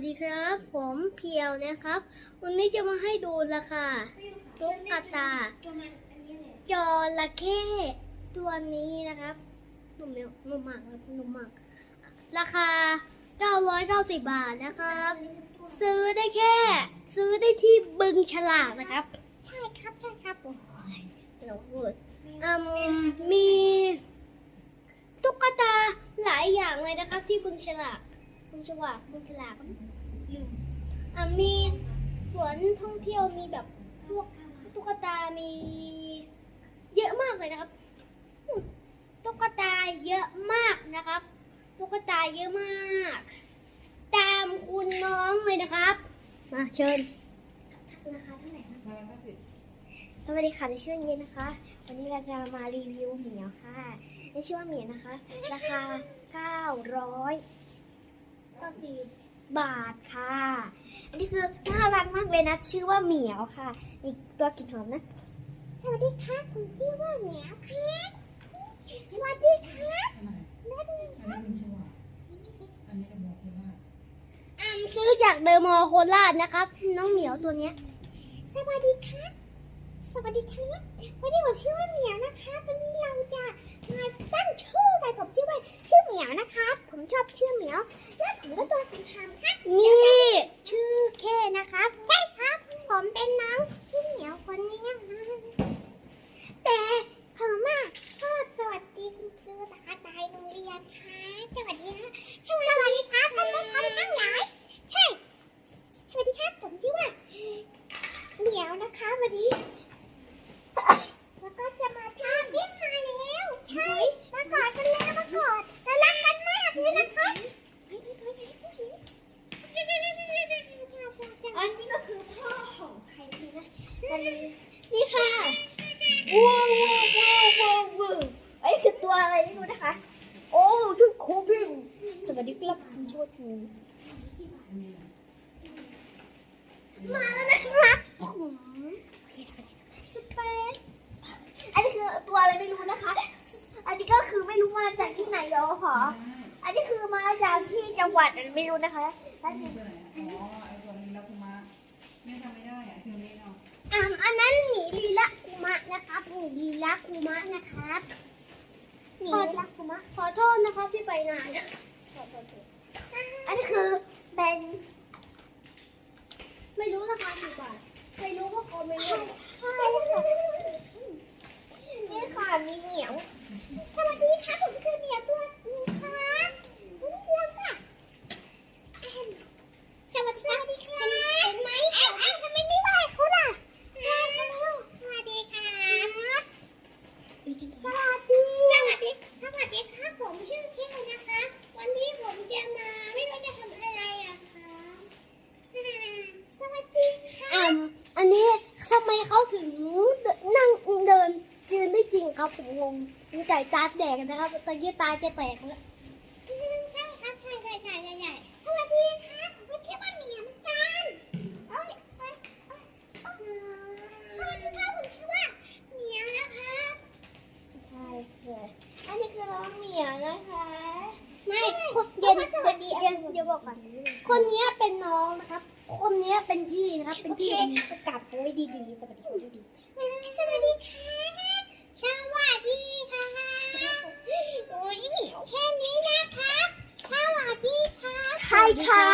วัสดีครับ ผมเพียวนะครับ วันนี้จะมาให้ดูราคาตุ๊กตาจระเข้ตัวนี้นะครับหนุ่มเดียวหนุ่มมากครับหนุ่มมากราคา 990 บาทนะครับ ซื้อได้แค่ ซื้อได้ที่บึงฉลากนะครับ ใช่ครับใช่ครับโอ้ยเราพูดอืมมีตุ๊กตาหลายอย่างเลยนะครับที่บึงฉลาก บึงฉลากบึงฉลากลืมอะมีสวนท่องเที่ยวมีแบบพวกตุ๊กตา มีเยอะมากเลยนะครับอืมตุ๊กตาเยอะมากนะครับ ตุ๊กตาเยอะมาก ตามคุณน้องเลยนะครับ มาเชิญราคาเท่าไหร่ครับร้อยห้าสิบสวัสดีค่ะในช่วงเย็นนะคะ วันนี้เราจะมารีวิวเหมียวค่ะในชื่อว่าเหมียวนะคะ ราคา 900 90บาทค่ะ อันนี้คือน่ารักมากเลยนะ ชื่อว่าเหมียวค่ะอีกตัวกลิ่นหอมนะ สวัสดีค่ะผมชื่อว่าเหมียวค่ะสวัสดีค่ะไหนน่ารักอันนี้เป็นชวาอันนี้เป็นบอกคุณว่าอัมซื้อจากเดอะมอลล์โคราชนะครับ น้องเหมียวตัวเนี้ย สวัสดีครับสวัสดีครับวันนี้ผมชื่อว่าเหมียวนะคะวันนี้เราจะมาตั้งชื่อไปผมชื่อว่าชื่อเหมียวนะครับ ผมชอบชื่อเหมียว และผมก็ตัวคุณทำครับนี่ชื่อเคนะครับ ใช่ครับ ผมเป็นน้องชื่อเหมียวคนนี้นะแต่ผมอะก็สวัสดีคุณครูตาตายโรงเรียนค่ะสวัสดีค่ะสวัสดีครับท่านผู้ชมทั้งหลายใช่ สวัสดีครับ ผมชื่อว่าเหมียว นี้แล้วก็จะมาทานเรียกมาแล้วใช่มากอดกันแล้วมากอดและรักกันมากเลยนะคะเฮ้ยพี่เฮ้ยเฮ้ยผู้หญิงอันนี้ก็คือพ่อของใครดีนะนี่ค่ะว้าวว้าวว้าวว้าวว้าวไอ้คือตัวอะไรไม่รู้นะคะ โอ้ชุดโคบินสวัสดีครับคุณโชติมาแล้วนะครับผมสเปนอันนี้คือ ตัวอะไรไม่รู้นะคะ อันนี้ก็คือไม่รู้มาจากที่ไหนหรอขอ อันนี้คือมาจากที่จังหวัดอะไรไม่รู้นะคะอัอันนนี้นี้ตัวไหนอ๋อไอ้ตัวนี้แล้วคุณมาแม่ทำไม่ได้อะคือไม่เอาอ่าอันนั้นหมีลีละคุมะนะครับหมีลีละคุมะนะครับหมีลีละคุมะขอโทษนะครับที่ไปนานขอโทษทีอันนี้คือเป็นไม่รู้ราคากี่บาทไม่รู้ก็คอมเมนต์ นี่ค่ะมีเหนียว สวัสดีค่ะผมคือเหนียวตัวจริงค่ะนี่เดียวค่ะสวัสดีสวัสดีค่ะเห็นไหมเอ้าเอ้าทำไมไม่ไหวเขาล่ะสวัสดีค่ะสวัสดี สวัสดี สวัสดีค่ะผมชื่อเที่ยวนะคะ วันนี้ผมจะมาไม่รู้จะทำอะไรอะคะสวัสดีค่ะอ่าอันนี้ทำไมเขาถึงนั่งเดินยื นได้จริงครับผมงงมีไก่ตาแดงนะครับตะกี้ตาจะแตกแล้วใช่ครับใช่ใช่ใช่ใช่ใช่สวัสดีค่ะผมชื่อว่าเหมียวเหมือนกันโอ้ยโอ้ยโอ้ยโอ้ยสวัสดีค่ะผมชื่อว่าเหมียวนะคะใช่เลยอันนี้คือน้องเหมียวนะคะ ไม่เย็นสวัสดีเย็นเดี๋ยวบอกก่อนคนนี้เป็นน้องนะครับ คนนี้เป็นพี่นะครับ เป็นพี่ประกาศเขาไว้ดีๆสวัสดีเขาดีๆสวัสดีค่ะ สวัสดีค่ะโอ้ยเหนียวแค่นี้นะคะ สวัสดีค่ะ ใช่ค่ะ